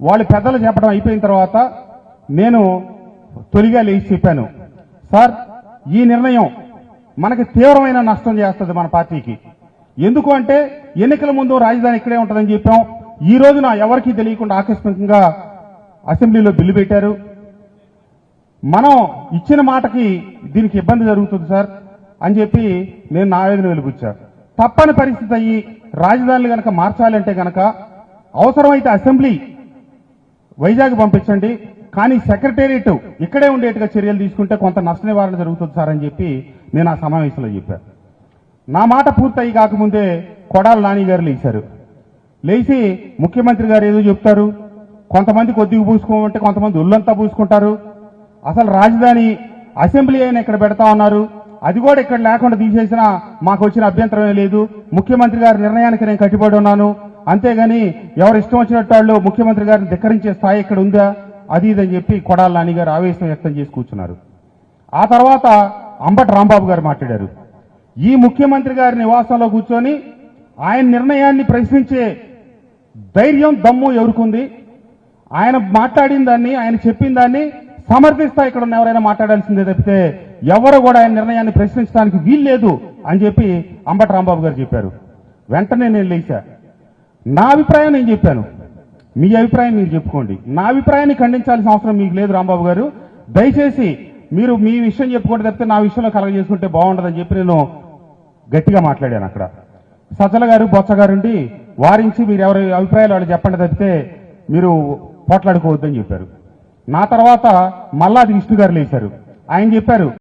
వాళ్ళు పెద్దలు చెప్పడం అయిపోయిన తర్వాత నేను తొలిగా లేచి చెప్పాను సార్ ఈ నిర్ణయం మనకి తీవ్రమైన నష్టం చేస్తుంది మన పార్టీకి. ఎందుకు అంటే ఎన్నికల ముందు రాజధాని ఇక్కడే ఉంటుందని చెప్పాం. ఈ రోజున ఎవరికీ తెలియకుండా ఆకస్మికంగా అసెంబ్లీలో బిల్లు పెట్టారు. మనం ఇచ్చిన మాటకి దీనికి ఇబ్బంది జరుగుతుంది సార్ అని చెప్పి నేను నా ఆవేదన తప్పని పరిస్థితి అయ్యి రాజధానులు కనుక మార్చాలంటే కనుక అవసరమైతే అసెంబ్లీ వైజాగ్ పంపించండి. కానీ సెక్రటేరియట్ ఇక్కడే ఉండేట్టుగా చర్యలు తీసుకుంటే కొంత నష్ట నివారణ జరుగుతుంది సార్ అని చెప్పి నేను ఆ సమావేశంలో చెప్పాను. నా మాట పూర్తయి కాకముందే కొడాల నాని గారు లేచారు. లేచి ముఖ్యమంత్రి గారు ఏదో చెప్తారు. కొంతమంది కొద్దిగా పూసుకోమంటే కొంతమంది ఒళ్ళంతా పూసుకుంటారు. అసలు రాజధాని అసెంబ్లీ అయినా ఇక్కడ పెడతా ఉన్నారు. అది కూడా ఇక్కడ లేకుండా తీసేసినా మాకు వచ్చిన అభ్యంతరమే లేదు. ముఖ్యమంత్రి గారి నిర్ణయానికి నేను కట్టుబడి ఉన్నాను. అంతేగాని ఎవరు ఇష్టం వచ్చినట్టు వాళ్ళు ముఖ్యమంత్రి గారిని ధిక్కరించే స్థాయి ఇక్కడ ఉందా? అది ఇదని చెప్పి కొడాల నాని గారు ఆవేశం వ్యక్తం చేసి కూర్చున్నారు. ఆ తర్వాత అంబటి రాంబాబు గారు మాట్లాడారు. ఈ ముఖ్యమంత్రి గారి నివాసంలో కూర్చొని ఆయన నిర్ణయాన్ని ప్రశ్నించే ధైర్యం దమ్ము ఎవరుకుంది? ఆయన మాట్లాడిన దాన్ని ఆయన చెప్పిన దాన్ని సమర్థిస్తా ఇక్కడ ఉన్న ఎవరైనా మాట్లాడాల్సిందే తప్పితే ఎవరు కూడా ఆయన నిర్ణయాన్ని ప్రశ్నించడానికి వీల్లేదు అని చెప్పి అంబటి రాంబాబు గారు చెప్పారు. వెంటనే నేను లేచా. నా అభిప్రాయం నేను చెప్పాను. మీ అభిప్రాయం మీరు చెప్పుకోండి. నా అభిప్రాయాన్ని ఖండించాల్సిన అవసరం మీకు లేదు రాంబాబు గారు. దయచేసి మీరు మీ విషయం చెప్పుకుంటే తప్పితే నా విషయంలో కలగజేసుకుంటే బాగుండదని చెప్పి నేను గట్టిగా మాట్లాడాను అక్కడ. సజ్జల గారు బొత్స గారుండి వారించి మీరు ఎవరి అభిప్రాయాలు వాళ్ళు చెప్పండి తప్పితే మీరు పోట్లాడుకోవద్దని చెప్పారు. నా తర్వాత మల్లాది విష్ణు గారు లేచారు. ఆయన చెప్పారు